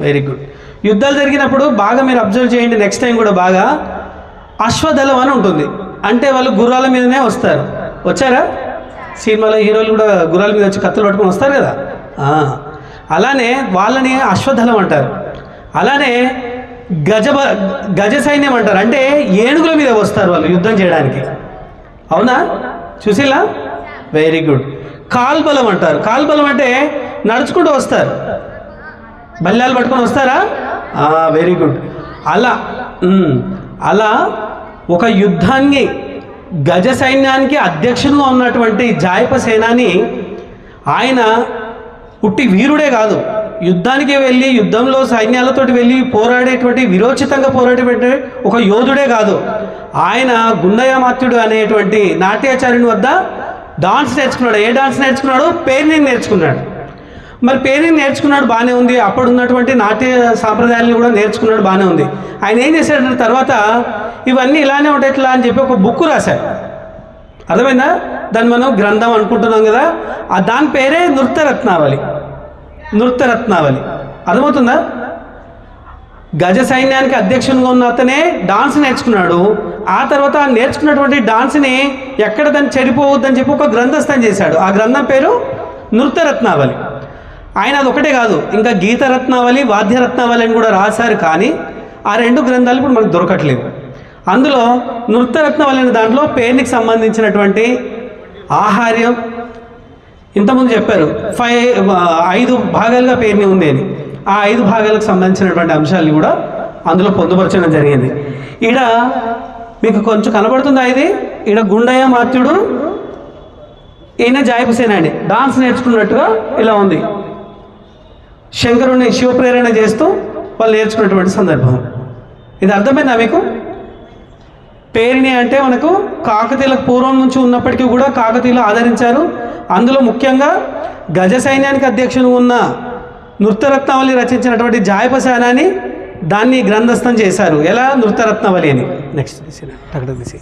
Very good యుద్ధాలు జరిగినప్పుడు బాగా మీరు అబ్జర్వ్ చేయండి నెక్స్ట్ టైం కూడా బాగా. అశ్వదళం అని ఉంటుంది. అంటే వాళ్ళు గుర్రాల మీదనే వస్తారు. వచ్చారా? సినిమాలో హీరోలు కూడా గుర్రాల మీద వచ్చి కత్తులు పట్టుకొని వస్తారు కదా? అలానే వాళ్ళని అశ్వదళం అంటారు. అలానే గజ గజ సైన్యం అంటారు. అంటే ఏనుగుల మీద వస్తారు వాళ్ళు యుద్ధం చేయడానికి. అవునా? చూసిలా? వెరీ గుడ్ కాల్బలం అంటారు. కాల్బలం అంటే నడుచుకుంటూ వస్తారు. బల్లాలు పట్టుకొని వస్తారా? వెరీ గుడ్ అలా అలా ఒక యుద్ధాన్ని గజ సైన్యానికి అధ్యక్షుడుగా ఉన్నటువంటి జాయప సేనాని ఆయన పుట్టి వీరుడే కాదు. యుద్ధానికి వెళ్ళి యుద్ధంలో సైన్యాలతోటి వెళ్ళి పోరాడేటువంటి విరోచితంగా పోరాడేటువంటి ఒక యోధుడే కాదు. ఆయన గుండయామాత్యుడు అనేటువంటి నాట్యాచార్యుని వద్ద డాన్స్ నేర్చుకున్నాడు. ఏ డాన్స్ నేర్చుకున్నాడు? పేరుని నేర్చుకున్నాడు. మరి పేరుని నేర్చుకున్నాడు బాగానే ఉంది. అప్పుడు ఉన్నటువంటి నాట్య సాంప్రదాయాలను కూడా నేర్చుకున్నాడు బాగానే ఉంది. ఆయన ఏం చేశాడంటే తర్వాత ఇవన్నీ ఇలానే ఉంటాయి ఇట్లా అని చెప్పి ఒక బుక్ రాశాడు. అర్థమైందా? దాన్ని మనం గ్రంథం అనుకుంటున్నాం కదా. ఆ దాని పేరే నృత్యరత్నావళి. నృత్యరత్నావళి. అర్థమవుతుందా? గజ సైన్యానికి అధ్యక్షునిగా ఉన్న అతనే డాన్స్ నేర్చుకున్నాడు. ఆ తర్వాత నేర్చుకున్నటువంటి డాన్స్ని ఎక్కడ దాన్ని చెడిపోవద్దని చెప్పి ఒక గ్రంథస్థం చేశాడు. ఆ గ్రంథం పేరు నృత్యరత్నావళి. ఆయన అది ఒకటే కాదు ఇంకా గీతరత్నావళి వాద్యరత్నావళి అని కూడా రాశారు కానీ ఆ రెండు గ్రంథాలు ఇప్పుడు మనకు దొరకట్లేదు. అందులో నృత్యరత్నావళి అనే దాంట్లో పేరునికి సంబంధించినటువంటి ఆహార్యం ఇంతకుముందు చెప్పారు ఫైవ్ ఐదు భాగాలుగా పేరుని ఉంది అని. ఆ ఐదు భాగాలకు సంబంధించినటువంటి అంశాలను కూడా అందులో పొందుపరచడం జరిగింది. ఈడ మీకు కొంచెం కనబడుతుందా ఇది? ఈడ గుండయ్య మాత్యుడు ఈయన జాయపసేనాని డాన్స్ నేర్చుకున్నట్టుగా ఇలా ఉంది. శంకరుని శివప్రేరణ చేస్తూ వాళ్ళు నేర్చుకున్నటువంటి సందర్భం. ఇది అర్థమైందా మీకు? పేరిణి అంటే మనకు కాకతీయులకు పూర్వం నుంచి ఉన్నప్పటికీ కూడా కాకతీయులు ఆదరించారు. అందులో ముఖ్యంగా గజ సైన్యానికి అధ్యక్షుడు ఉన్న నృత్యరత్నావళి రచించినటువంటి జాయపసేనాని దాన్ని గ్రంథస్థం చేశారు. ఎలా? నృత్యరత్నావళి అని. నెక్స్ట్ తీసి అక్కడ తీసి